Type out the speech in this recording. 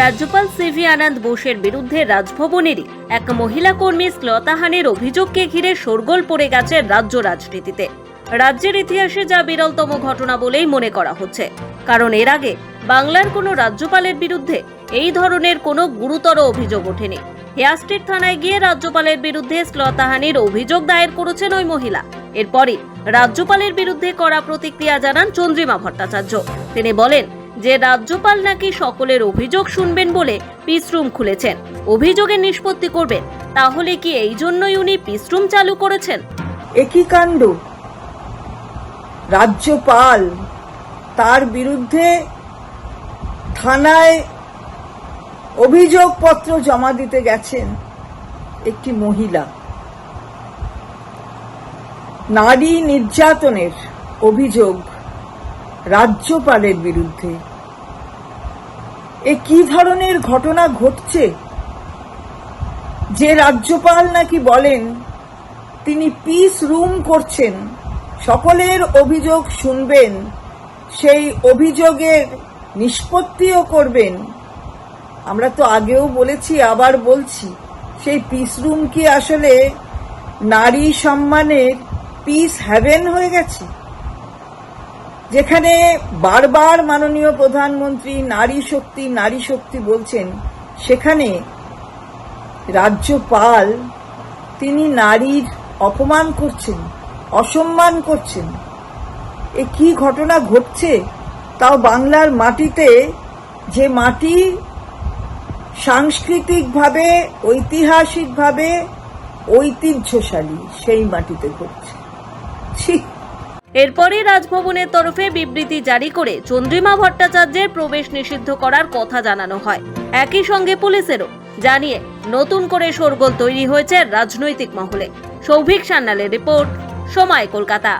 রাজ্যপাল সিভি আনন্দ বোসের বিরুদ্ধে রাজভবনেরই এক মহিলা কর্মী শ্লতাহানির অভিযোগকে ঘিরে শোরগোল পড়ে গেছে রাজ্য রাজনীতিতে। রাজ্যের ইতিহাসে যা বিরলতম ঘটনা বলেই মনে করা হচ্ছে। কারণ এর আগে বাংলার কোনো রাজ্যপালের বিরুদ্ধে এই ধরনের কোনো গুরুতর অভিযোগ ওঠেনি। হেয়াস্ট্রিট থানায় গিয়ে রাজ্যপালের বিরুদ্ধে শ্লতাহানির অভিযোগ দায়ের করেছেন ওই মহিলা। এরপরই রাজ্যপালের বিরুদ্ধে করা প্রতিক্রিয়া জানান চন্দ্রিমা ভট্টাচার্য। তিনি বলেন যে রাজ্যপাল নাকি সকলের অভিযোগ শুনবেন বলে পিসরুম খুলেছেন, অভিযোগের নিষ্পত্তি করবেন, তাহলে কি এই জন্যই উনি পিসরুম চালু করেছেন? একই কাণ্ড। রাজ্যপাল তার বিরুদ্ধে থানায় অভিযোগপত্র জমা দিতে গেছেন একটি মহিলা। নারী নির্যাতনের অভিযোগ রাজ্যপালের বিরুদ্ধে। এ কি ধরনের ঘটনা ঘটছে? যে রাজ্যপাল নাকি বলেন, তিনি পিস রুম করছেন, সকলের অভিযোগ শুনবেন, সেই অভিযোগের নিষ্পত্তিও করবেন। আমরা তো আগেও বলেছি, আবার বলছি, সেই পিস রুম কি আসলে নারী সম্মানের পিস হ্যাভেন হয়ে গেছে? যেখানে বারবার মাননীয় প্রধানমন্ত্রী নারী শক্তি নারী শক্তি বলছেন, সেখানে রাজ্যপাল তিনি নারীর অপমান করছেন, অসম্মান করছেন। এ কি ঘটনা ঘটছে? তাও বাংলার মাটিতে যে মাটি সাংস্কৃতিকভাবে, ঐতিহাসিকভাবে ঐতিহ্যশালী, সেই মাটিতে ঘটছে। এরপরই রাজভবনের তরফে বিবৃতি জারি করে চন্দ্রিমা ভট্টাচার্যের প্রবেশ নিষিদ্ধ করার কথা জানানো হয়। একই সঙ্গে পুলিশেরও জানিয়ে নতুন করে শোরগোল তৈরি হয়েছে রাজনৈতিক মহলে। সৌভিক সান্নালের রিপোর্ট, সময় কলকাতা।